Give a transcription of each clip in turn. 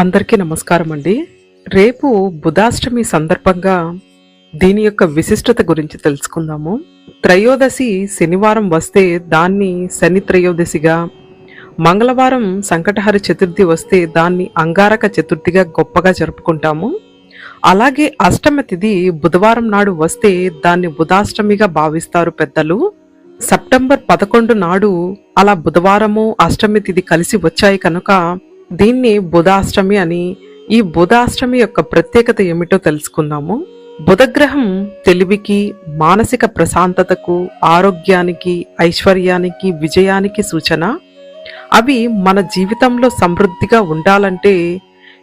అందరికీ నమస్కారం అండి. రేపు బుధాష్టమి సందర్భంగా దీని యొక్క విశిష్టత గురించి తెలుసుకుందాము. త్రయోదశి శనివారం వస్తే దాన్ని శని త్రయోదశిగా మంగళవారం సంకటహర చతుర్థి వస్తే దాన్ని అంగారక చతుర్థిగా గొప్పగా జరుపుకుంటాము. అలాగే అష్టమ తిథి బుధవారం నాడు వస్తే దాన్ని బుధాష్టమిగా భావిస్తారు పెద్దలు. సెప్టెంబర్ పదకొండు నాడు అలా బుధవారము అష్టమి తిథి కలిసి వచ్చాయి కనుక దీన్ని బుధాష్టమి అని ఈ బుధాష్టమి యొక్క ప్రత్యేకత ఏమిటో తెలుసుకుందాము. బుధగ్రహం తెలివికి మానసిక ప్రశాంతతకు ఆరోగ్యానికి ఐశ్వర్యానికి విజయానికి సూచన. అవి మన జీవితంలో సమృద్ధిగా ఉండాలంటే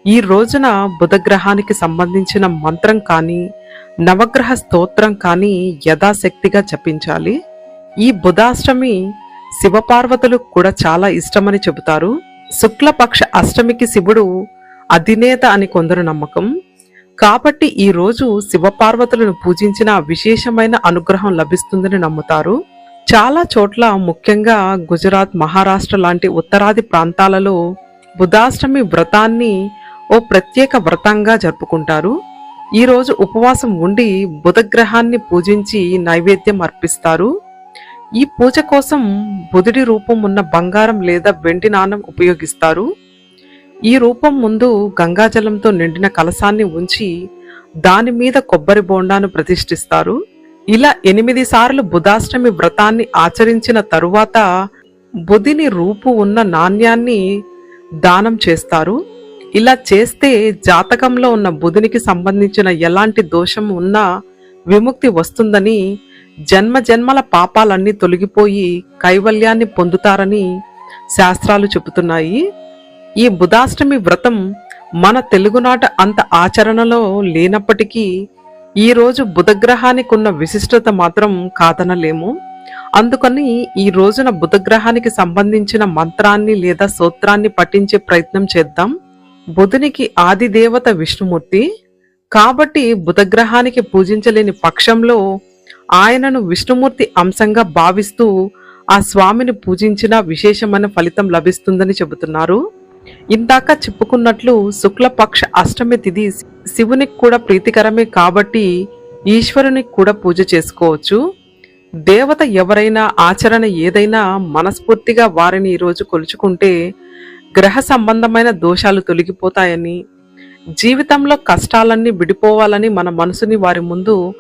ఈ రోజున బుధగ్రహానికి సంబంధించిన మంత్రం కానీ నవగ్రహ స్తోత్రం కానీ యథాశక్తిగా జపించాలి. ఈ బుధాష్టమి శివపార్వతులు కూడా చాలా ఇష్టమని చెబుతారు. శుక్లపక్ష అష్టమికి శివుడు అధినేత అని కొందరు నమ్మకం. కాబట్టి ఈ రోజు శివపార్వతులను పూజించిన విశేషమైన అనుగ్రహం లభిస్తుందని నమ్ముతారు. చాలా చోట్ల ముఖ్యంగా గుజరాత్ మహారాష్ట్ర లాంటి ఉత్తరాది ప్రాంతాలలో బుధాష్టమి వ్రతాన్ని ఓ ప్రత్యేక వ్రతంగా జరుపుకుంటారు. ఈ రోజు ఉపవాసం ఉండి బుధగ్రహాన్ని పూజించి నైవేద్యం అర్పిస్తారు. ఈ పూజ కోసం బుధుడి రూపం ఉన్న బంగారం లేదా వెండి నాణం ఉపయోగిస్తారు. ఈ రూపం ముందు గంగాజలంతో నిండిన కలసాన్ని ఉంచి దాని మీద కొబ్బరి బోండాను ప్రతిష్ఠిస్తారు. ఇలా ఎనిమిది సార్లు బుధాష్టమి వ్రతాన్ని ఆచరించిన తరువాత బుధిని రూపు ఉన్న నాణ్యాన్ని దానం చేస్తారు. ఇలా చేస్తే జాతకంలో ఉన్న బుధునికి సంబంధించిన ఎలాంటి దోషం ఉన్నా విముక్తి వస్తుందని జన్మ జన్మల పాపాలన్నీ తొలగిపోయి కైవల్యాన్ని పొందుతారని శాస్త్రాలు చెబుతున్నాయి. ఈ బుధాష్టమి వ్రతం మన తెలుగునాట అంత ఆచరణలో లేనప్పటికీ ఈ రోజు బుధగ్రహానికి ఉన్న విశిష్టత మాత్రం కాదనలేము. అందుకని ఈ రోజున బుధగ్రహానికి సంబంధించిన మంత్రాన్ని లేదా సూత్రాన్ని పఠించే ప్రయత్నం చేద్దాం. బుధునికి ఆదిదేవత విష్ణుమూర్తి. కాబట్టి బుధగ్రహానికి పూజించలేని పక్షంలో ఆయనను విష్ణుమూర్తి అంశంగా భావిస్తూ ఆ స్వామిని పూజించిన విశేషమైన ఫలితం లభిస్తుందని చెబుతున్నారు. ఇందాక చెప్పుకున్నట్లు శుక్లపక్ష అష్టమి తిథి శివునికి కూడా ప్రీతికరమే కాబట్టి ఈశ్వరునికి కూడా పూజ చేసుకోవచ్చు. దేవత ఎవరైనా ఆచరణ ఏదైనా మనస్ఫూర్తిగా వారిని ఈరోజు కొలుచుకుంటే గ్రహ సంబంధమైన దోషాలు తొలగిపోతాయని జీవితంలో కష్టాలన్నీ విడిపోవాలని మన మనసుని వారి ముందు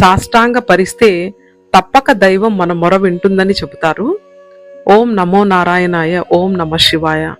సాష్టాంగ పరిస్తే తప్పక దైవం మన మొర వింటుందని చెబుతారు. ఓం నమో నారాయణాయ ఓం నమ శివాయ.